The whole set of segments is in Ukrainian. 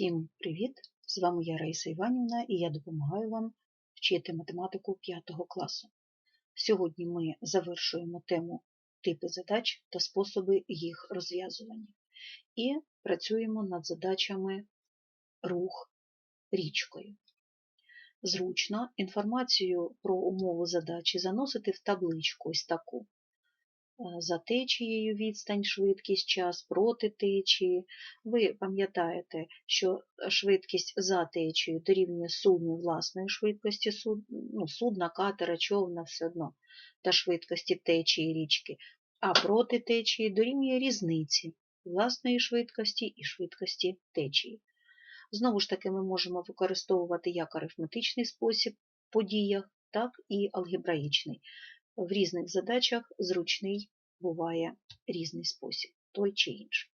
Всім привіт! З вами я Раїса Іванівна і я допомагаю вам вчити математику 5 класу. Сьогодні ми завершуємо тему типи задач та способи їх розв'язування і працюємо над задачами рух річкою. Зручно інформацію про умову задачі заносити в табличку ось таку. Е, за течією відстань, швидкість, час проти течії. Ви пам'ятаєте, що швидкість за течією дорівнює сумі власної швидкості ну, судна, катера, човна, все одно, та швидкості течії річки, а проти течії дорівнює різниці власної швидкості і швидкості течії. Знову ж таки, ми можемо використовувати як арифметичний спосіб по діях, так і алгебраїчний в різних задачах зручний буває різний спосіб, той чи інший.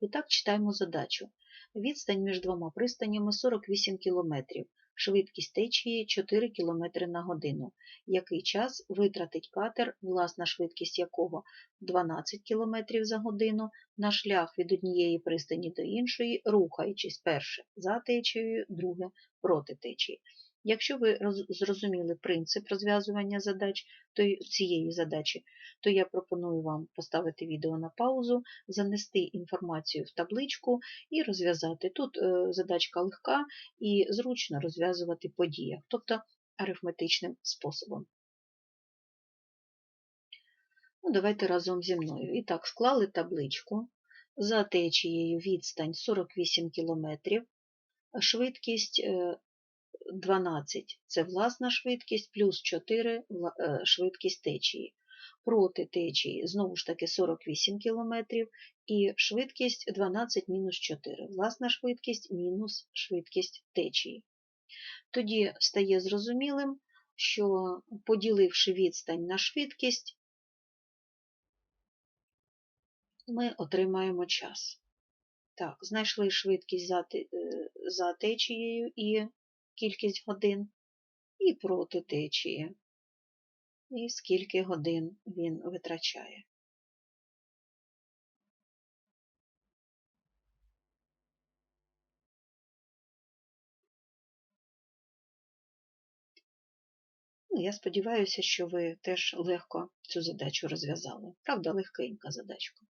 І так читаємо задачу. Відстань між двома пристанями 48 км, швидкість течії 4 км на годину. Який час витратить катер, власна швидкість якого 12 км за годину, на шлях від однієї пристані до іншої, рухаючись перше за течією, друге проти течії. Якщо ви зрозуміли принцип розв'язування задач цієї задачі, то я пропоную вам поставити відео на паузу, занести інформацію в табличку і розв'язати. Тут е, задачка легка і зручно розв'язувати по діях, тобто арифметичним способом. Ну, Давайте разом зі мною. І так, склали табличку. За течією відстань 48 км, швидкість е, 12 це власна швидкість, плюс 4 е, швидкість течії. Проти течії, знову ж таки, 48 км, і швидкість 12 мінус 4, власна швидкість мінус швидкість течії. Тоді стає зрозумілим, що поділивши відстань на швидкість, ми отримаємо час. Так, знайшли швидкість за е, течією і кількість годин і проти течії, і скільки годин він витрачає. Ну, Я сподіваюся, що ви теж легко цю задачу розв'язали. Правда, легкенька задачка.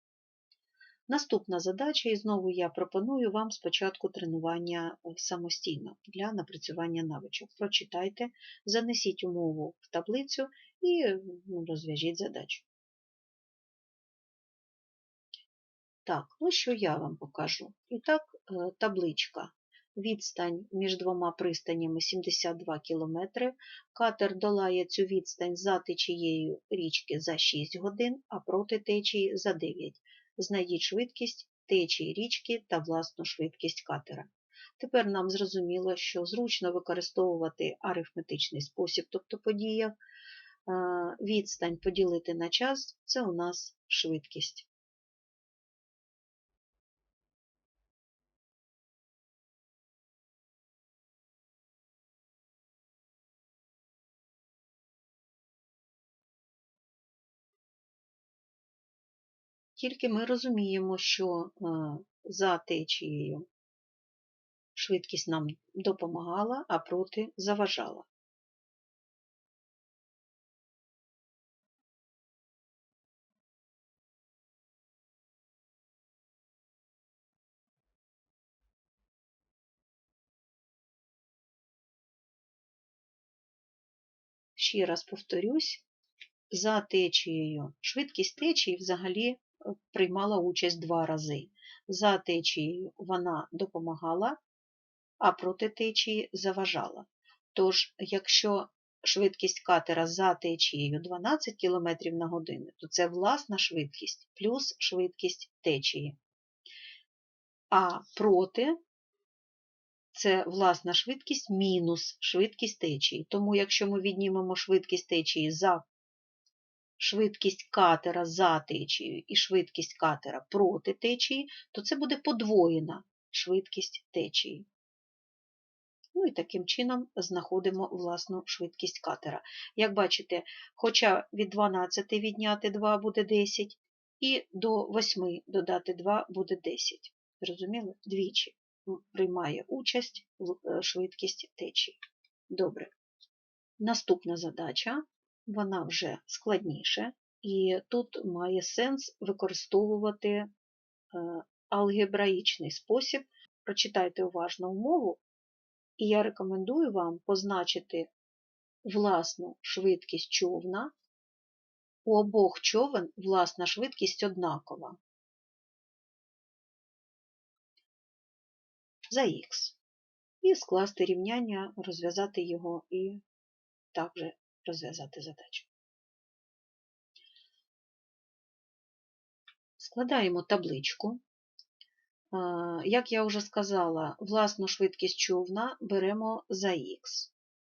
Наступна задача, і знову я пропоную вам спочатку тренування е, самостійно для напрацювання навичок. Прочитайте, занесіть умову в таблицю і ну, розв'яжіть задачу. Так, ну що я вам покажу? І так, е, табличка. Відстань між двома пристанями 72 км. Катер долає цю відстань за течією річки за 6 годин, а проти течії за 9 знайдіть швидкість течії річки та власну швидкість катера. Тепер нам зрозуміло, що зручно використовувати арифметичний спосіб, тобто подія. Відстань поділити на час це у нас швидкість. Тільки ми розуміємо, що е, за течією швидкість нам допомагала, а проти заважала. Ще раз повторюсь, за течією швидкість течії взагалі приймала участь два рази. За течією вона допомагала, а проти течії заважала. Тож, якщо швидкість катера за течією 12 км на годину, то це власна швидкість плюс швидкість течії. А проти це власна швидкість мінус швидкість течії. Тому, якщо ми віднімемо швидкість течії за швидкість катера за течією і швидкість катера проти течії, то це буде подвоєна швидкість течії. Ну і таким чином знаходимо власну швидкість катера. Як бачите, хоча від 12 відняти 2 буде 10, і до 8 додати 2 буде 10. Зрозуміли? Двічі. приймає участь в швидкість течії. Добре. Наступна задача, вона вже складніша, і тут має сенс використовувати алгебраїчний спосіб. Прочитайте уважно умову, і я рекомендую вам позначити власну швидкість човна. У обох човен власна швидкість однакова. За х. І скласти рівняння, розв'язати його і також розв'язати задачу. Складаємо табличку. Як я вже сказала, власну швидкість човна беремо за х.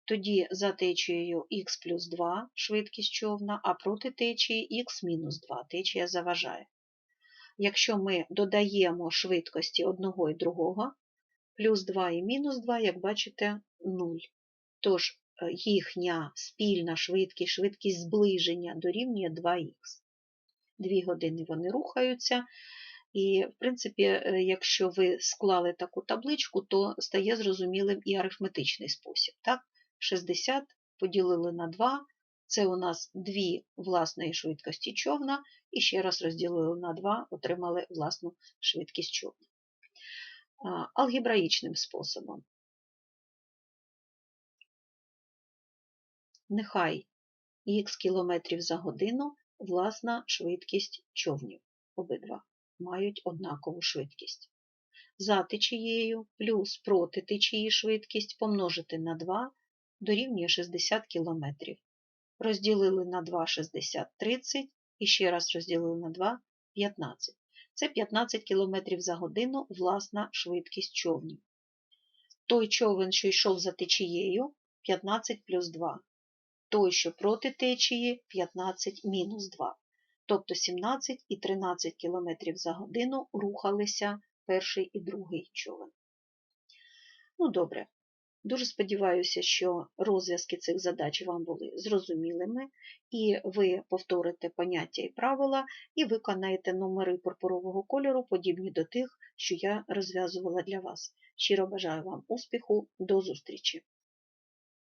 Тоді за течією х плюс 2 швидкість човна, а проти течії х мінус 2 течія заважає. Якщо ми додаємо швидкості одного і другого, плюс 2 і мінус 2, як бачите, 0. Тож їхня спільна швидкість, швидкість зближення дорівнює 2х. Дві години вони рухаються. І, в принципі, е, якщо ви склали таку табличку, то стає зрозумілим і арифметичний спосіб. Так? 60 поділили на 2, це у нас дві власної швидкості човна, і ще раз розділили на 2, отримали власну швидкість човна. Алгебраїчним способом. Нехай х кілометрів за годину власна швидкість човнів. Обидва мають однакову швидкість. За течією плюс проти течії швидкість помножити на 2 дорівнює 60 км. Розділили на 2 60 30 і ще раз розділили на 2 15. Це 15 км за годину власна швидкість човнів. Той човен, що йшов за течією, 15 плюс 2. Той, що проти течії, 15 мінус 2. Тобто 17 і 13 км за годину рухалися перший і другий човен. Ну, добре. Дуже сподіваюся, що розв'язки цих задач вам були зрозумілими, і ви повторите поняття і правила, і виконаєте номери пурпурового кольору, подібні до тих, що я розв'язувала для вас. Щиро бажаю вам успіху, до зустрічі!